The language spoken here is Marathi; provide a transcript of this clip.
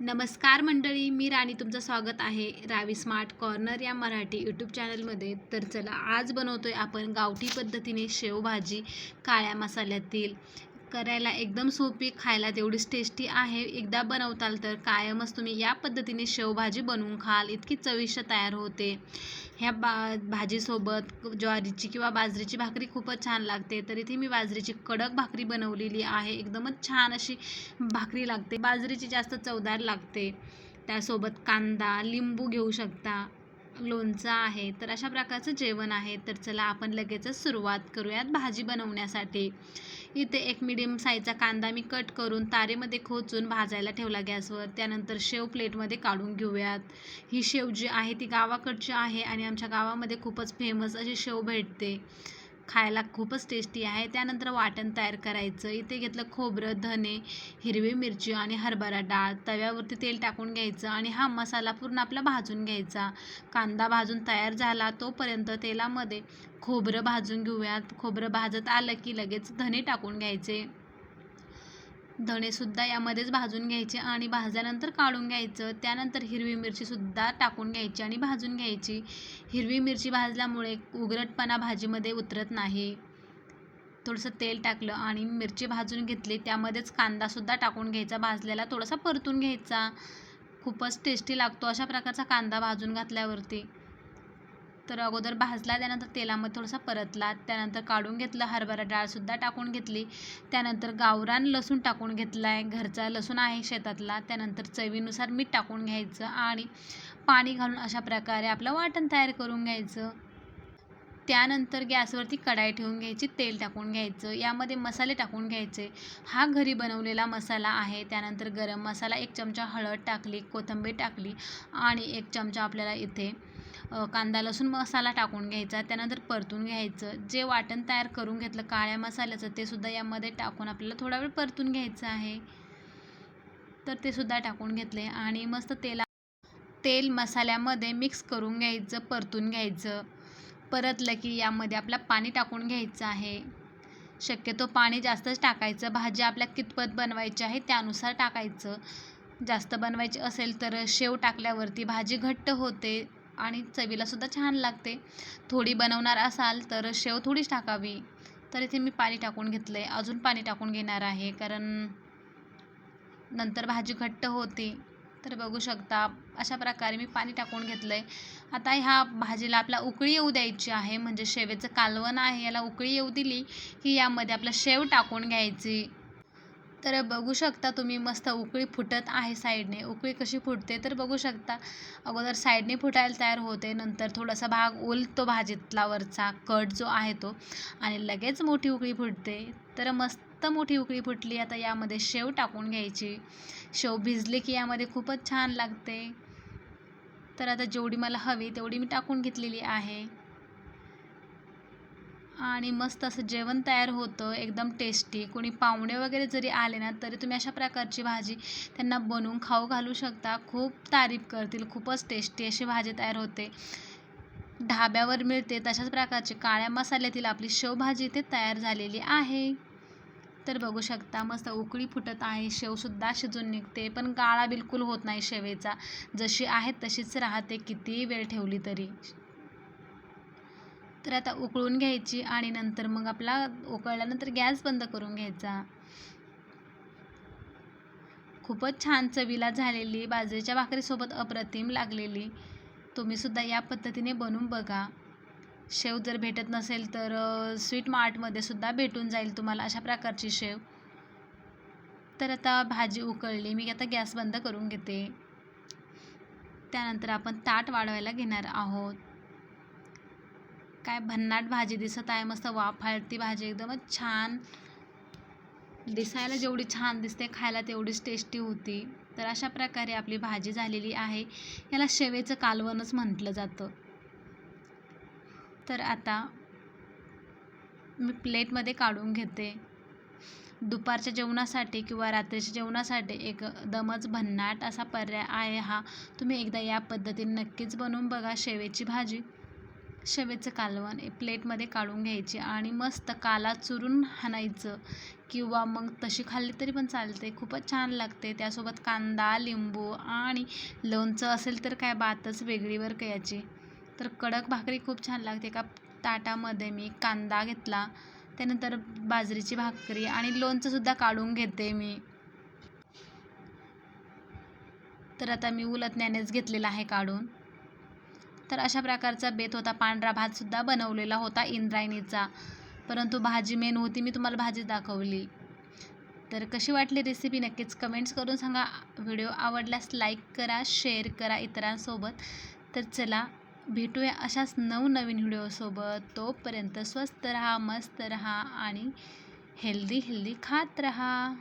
नमस्कार मंडळी मी राणी तुमचं स्वागत आहे रावी स्मार्ट कॉर्नर या मराठी यूट्यूब चॅनलमध्ये तर चला आज बनवतोय आपण गावठी पद्धतीने शेवभाजी काळ्या मसाल्यातील करायला एकदम सोपी खायला तेवढीच टेस्टी आहे. एकदा बनवताल तर कायमच तुम्ही या पद्धतीने शेवभाजी बनवून खाल. इतकी चविष्ट तयार होते. ह्या बा भाजीसोबत ज्वारीची किंवा बाजरीची भाकरी खूपच छान लागते. तर इथे मी बाजरीची कडक भाकरी बनवलेली आहे. एकदमच छान अशी भाकरी लागते. बाजरीची जास्त चवदार लागते. त्यासोबत कांदा लिंबू घेऊ शकता. लोणचं आहे तर अशा प्रकारचं जेवण आहे. तर चला आपण लगेचच सुरुवात करूयात भाजी बनवण्यासाठी. इथे एक मिडियम साईजचा कांदा मी कट करून तारेमध्ये खोचून भाजायला ठेवला गॅसवर. त्यानंतर शेव प्लेटमध्ये काढून घेऊयात. ही शेव जी आहे ती गावाकडची आहे आणि आमच्या गावामध्ये खूपच फेमस अशी शेव भेटते. खायला खूपच टेस्टी आहे. त्यानंतर वाटण तयार करायचं. इथे घेतलं खोबरं धने हिरवी मिरची आणि हरभरा डाळ. तव्यावरती तेल टाकून घ्यायचं आणि हा मसाला पूर्ण आपला भाजून घ्यायचा. कांदा भाजून तयार झाला तोपर्यंत तेलामध्ये खोबरं भाजून घेऊयात. खोबरं भाजत आलं की लगेच धने टाकून घ्यायचे. धणेसुद्धा यामध्येच भाजून घ्यायचे आणि भाजल्यानंतर काढून घ्यायचं. त्यानंतर हिरवी मिरचीसुद्धा टाकून घ्यायची आणि भाजून घ्यायची. हिरवी मिरची भाजल्यामुळे उगरटपणा भाजीमध्ये उतरत नाही. थोडंसं तेल टाकलं आणि मिरची भाजून घेतली त्यामध्येच कांदासुद्धा टाकून घ्यायचा. भाजलेला थोडासा परतून घ्यायचा. खूपच टेस्टी लागतो अशा प्रकारचा कांदा भाजून घातल्यावरती. तर अगोदर भाजला त्यानंतर तेलामध्ये थोडासा परतला त्यानंतर काढून घेतलं हरभरा डाळसुद्धा टाकून घेतली. त्यानंतर गावरान लसूण टाकून घेतला आहे घरचा लसूण आहे शेतातला. त्यानंतर चवीनुसार मीठ टाकून घ्यायचं आणि पाणी घालून अशा प्रकारे आपलं वाटण तयार करून घ्यायचं. त्यानंतर गॅसवरती कढाई ठेवून घ्यायची तेल टाकून घ्यायचं यामध्ये मसाले टाकून घ्यायचे. हा घरी बनवलेला मसाला आहे. त्यानंतर गरम मसाला एक चमचा हळद टाकली कोथिंबीर टाकली आणि एक चमचा आपल्याला इथे कांदा लसूण मसाला टाकून घ्यायचा त्यानंतर परतून घ्यायचं. जे वाटण तयार करून घेतलं काळ्या मसाल्याचं ते सुद्धा यामध्ये टाकून आपल्याला थोडा वेळ परतून घ्यायचं आहे. तर ते सुद्धा टाकून घेतले आणि मस्त तेला तेल मसाल्यामध्ये मिक्स करून घ्यायचं परतून घ्यायचं. परतलं की यामध्ये आपला पाणी टाकून घ्यायचं आहे. शक्यतो पाणी जास्तच टाकायचं. भाजी आपल्या कितपत बनवायची आहे त्यानुसार टाकायचं. जास्त बनवायची असेल तर शेव टाकल्यावरती भाजी घट्ट होते. आणि चवीलासुद्धा छान लागते. थोडी बनवणार असाल तर शेव थोडीच टाकावी. तर इथे मी पाणी टाकून घेतलं आहे अजून पाणी टाकून घेणार आहे. कारण नंतर भाजी घट्ट होते. तर बघू शकता अशा प्रकारे मी पाणी टाकून घेतलं आहे आता ह्या भाजीला आपला उकळी येऊ द्यायची आहे. म्हणजे शेवेचं कालवण आहे. याला उकळी येऊ दिली की यामध्ये आपलं शेव टाकून घ्यायची. तर बघू शकता तुम्ही मस्त उकळी फुटत आहे साईडने. उकळी कशी फुटते तर बघू शकता. अगोदर साईडने फुटायला तयार होते नंतर थोडासा भाग ओलतो भाजीतला वरचा कट जो आहे तो आणि लगेच मोठी उकळी फुटते. तर मस्त मोठी उकळी फुटली आता यामध्ये शेव टाकून घ्यायची. शेव भिजली की यामध्ये खूपच छान लागते. तर आता जेवढी मला हवी तेवढी मी टाकून घेतलेली आहे. आणि मस्त असं जेवण तयार होतं एकदम टेस्टी कोणी पाहुणे वगैरे जरी आले ना तरी तुम्ही अशा प्रकारची भाजी त्यांना बनवून खाऊ घालू शकता. खूप तारीफ करतील खूपच टेस्टी अशी भाजी तयार होते. ढाब्यावर मिळते तशाच प्रकारची काळ्या मसाल्यातील आपली शेवभाजी इथे तयार झालेली आहे. तर बघू शकता मस्त उकळी फुटत आहे शेवसुद्धा शिजून निघते. पण गाळा बिलकुल होत नाही शेवेचा. जशी आहे तशीच राहते कितीही वेळ ठेवली तरी. तर आता उकळून घ्यायची आणि नंतर मग आपला उकळल्यानंतर गॅस बंद करून घ्यायचा. खूपच छान चवीला झालेली बाजरीच्या भाकरीसोबत अप्रतिम लागलेली. तुम्हीसुद्धा या पद्धतीने बनवून बघा. शेव जर भेटत नसेल तर स्वीट मार्टमध्ये सुद्धा भेटून जाईल तुम्हाला अशा प्रकारची शेव. तर आता भाजी उकळली मी आता गॅस बंद करून घेते. त्यानंतर आपण ताट वाढवायला घेणार आहोत. काय भन्नाट भाजी दिसत आहे मस्त वाफाळती भाजी एकदमच छान. दिसायला जेवढी छान दिसते खायला तेवढीच टेस्टी होती. तर अशा प्रकारे आपली भाजी झालेली आहे. याला शेवेचं कालवणच म्हटलं जातं. तर आता मी प्लेटमध्ये काढून घेते. दुपारच्या जेवणासाठी किंवा रात्रीच्या जेवणासाठी एक दमच भन्नाट असा पर्याय आहे हा. तुम्ही एकदा या पद्धतीने नक्कीच बनवून बघा शेवेची भाजी. शेवेचं कालवण प्लेटमध्ये काढून घ्यायची आणि मस्त काला चुरून हाणायचं. किंवा मग तशी खाल्ली तरी पण चालते. खूपच छान लागते. त्यासोबत कांदा लिंबू आणि लोणचं असेल तर काय बातच वेगळीवर बरं याची? तर कडक भाकरी खूप छान लागते. का ताटामध्ये मी कांदा घेतला. त्यानंतर बाजरीची भाकरी आणि लोणचंसुद्धा काढून घेते मी. तर आता मी उलटण्यानेच घेतलेला आहे काढून. तर अशा प्रकारचा बेत होता. पांढरा भातसुद्धा बनवलेला होता इंद्रायणीचा. परंतु भाजी मेन होती. मी तुम्हाला भाजी दाखवली. तर कशी वाटली रेसिपी नक्कीच कमेंट्स करून सांगा. व्हिडिओ आवडल्यास लाईक करा शेअर करा इतरांसोबत. तर चला भेटूया अशाच नवनवीन व्हिडिओसोबत तोपर्यंत स्वस्त रहा मस्त रहा आणि हेल्दी हेल्दी खात रहा.